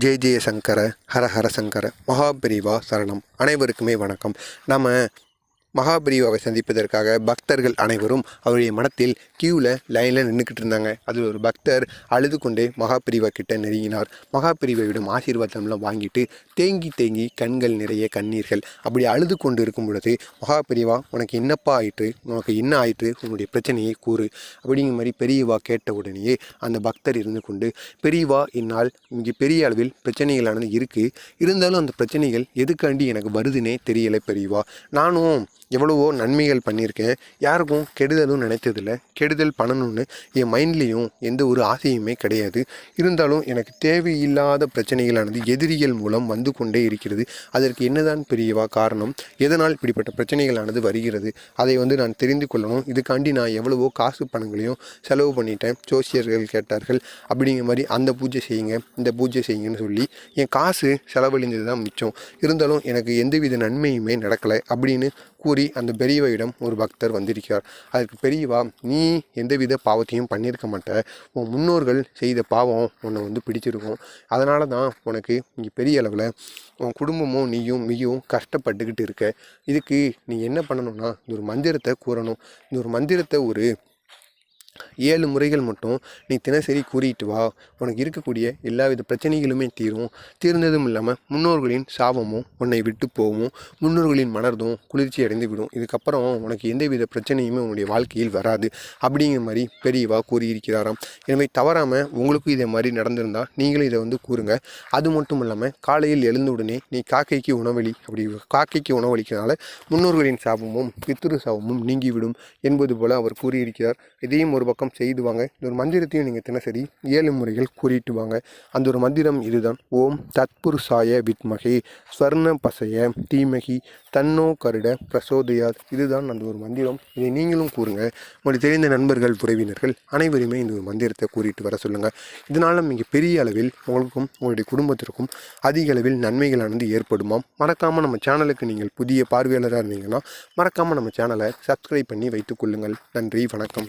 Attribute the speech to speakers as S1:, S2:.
S1: ஜெய ஜெய சங்கர ஹர ஹர சங்கர மகாபிரிவா சரணம். அனைவருக்குமே வணக்கம். நம்ம மகாபிரிவாவை சந்திப்பதற்காக பக்தர்கள் அனைவரும் அவருடைய மனத்தில் கியூவில் லைனில் நின்றுக்கிட்டு இருந்தாங்க. அதில் ஒரு பக்தர் அழுது கொண்டே மகாபிரிவா கிட்ட நெருங்கினார். மகாபிரிவாவிடம் ஆசீர்வாதம்லாம் வாங்கிட்டு தேங்கி தேங்கி கண்கள் நிறைய கண்ணீர்கள். அப்படி அழுது கொண்டு இருக்கும் பொழுது மகாபிரிவா உனக்கு என்னப்பா ஆயிற்று? உனக்கு என்ன ஆயிற்று? உன்னுடைய பிரச்சனையை கூறு. அப்படிங்கிற மாதிரி பெரியவா கேட்ட உடனேயே அந்த பக்தர் இருந்து கொண்டு பெரியவா என்னால் இங்கே பெரிய அளவில் பிரச்சனைகளானது இருக்குது இருந்தாலும் அந்த பிரச்சனைகள் எதுக்காண்டி எனக்கு வருதுன்னே தெரியலை பெரியவா. நானும் எவ்வளவோ நன்மைகள் பண்ணியிருக்கேன். யாருக்கும் கெடுதலும் நினைத்ததில்ல. கெடுதல் பண்ணணும்னு என் மைண்ட்லேயும் எந்த ஒரு ஆசையுமே கிடையாது. இருந்தாலும் எனக்கு தேவையில்லாத பிரச்சனைகளானது எதிரிகள் மூலம் வந்து கொண்டே இருக்கிறது. அதற்கு என்னதான் பெரியவா காரணம்? எதனால் இப்படிப்பட்ட பிரச்சனைகளானது வருகிறது? அதை வந்து நான் தெரிந்து கொள்ளணும். இதுக்காண்டி நான் எவ்வளவோ காசு பணங்களையும் செலவு பண்ணிட்டேன். ஜோசியர்கள் கேட்டார்கள் அப்படிங்கிற மாதிரி அந்த பூஜை செய்யுங்க இந்த பூஜை செய்யுங்கன்னு சொல்லி. என் காசு செலவழிந்தது தான் மிச்சம். இருந்தாலும் எனக்கு எந்தவித நன்மையுமே நடக்கலை அப்படின்னு கூறி அந்த பெரியவையிடம் ஒரு பக்தர் வந்திருக்கிறார். அதற்கு பெரியவா நீ எந்தவித பாவத்தையும் பண்ணியிருக்க மாட்ட. உன் முன்னோர்கள் செய்த பாவம் உன்னை வந்து பிடிச்சிருக்கும். அதனால தான் உனக்கு இங்கே பெரிய அளவில் உன் குடும்பமும் நீயும் மிகவும் கஷ்டப்பட்டுக்கிட்டு இருக்க. இதுக்கு நீ என்ன பண்ணணும்னா இந்த ஒரு மந்திரத்தை கூறணும். இந்த ஒரு மந்திரத்தை ஒரு ஏழு முறைகள் மட்டும் நீ தினசரி கூறிட்டு வா. உனக்கு இருக்கக்கூடிய எல்லா வித பிரச்சனைகளுமே தீரும். தீர்ந்ததும் இல்லாமல் முன்னோர்களின் சாபமும் உன்னை விட்டு போகும் முன்னோர்களின் மலர்தும் குளிர்ச்சி அடைந்து விடும். இதுக்கப்புறம் உனக்கு எந்தவித பிரச்சனையுமே உன்னுடைய வாழ்க்கையில் வராது. அப்படிங்கிற மாதிரி பெரியவா கூறியிருக்கிறாராம். எனவே தவறாமல் உங்களுக்கும் இதே மாதிரி நடந்திருந்தால் நீங்களும் இதை வந்து கூறுங்க. அது மட்டும் இல்லாமல் காலையில் எழுந்த உடனே நீ காக்கைக்கு உணவளி அப்படி காக்கைக்கு உணவளிக்கிறனால முன்னோர்களின் சாபமும் பித்திரு சாபமும் நீங்கிவிடும் என்பது போல அவர் கூறியிருக்கிறார். இதையும் ஒரு பக்கம் செய்து செய்துவாங்க இந்த ஒரு மந்திரத்தையும் நீங்கள் தினசரி ஏழு முறைகள் கூறிட்டு வாங்க. அந்த ஒரு மந்திரம் இதுதான். ஓம் தத்புருஷாய வித்மகி ஸ்வர்ண பசைய தீமகி தன்னோ கருட பிரசோதயா இதுதான் அந்த ஒரு மந்திரம். இதை நீங்களும் கூறுங்க. உங்களுக்கு தெரிந்த நண்பர்கள் உறவினர்கள் அனைவருமே இந்த ஒரு மந்திரத்தை கூறிட்டு வர சொல்லுங்கள் இதனால் மிக பெரிய அளவில் உங்களுக்கும் உங்களுடைய குடும்பத்திற்கும் அதிக அளவில் நன்மைகளானது ஏற்படுமாம். மறக்காமல் நம்ம சேனலுக்கு நீங்கள் புதிய பார்வையாளராக இருந்தீங்கன்னா மறக்காமல் நம்ம சேனலை சப்ஸ்கிரைப் பண்ணி வைத்துக் கொள்ளுங்கள். நன்றி வணக்கம்.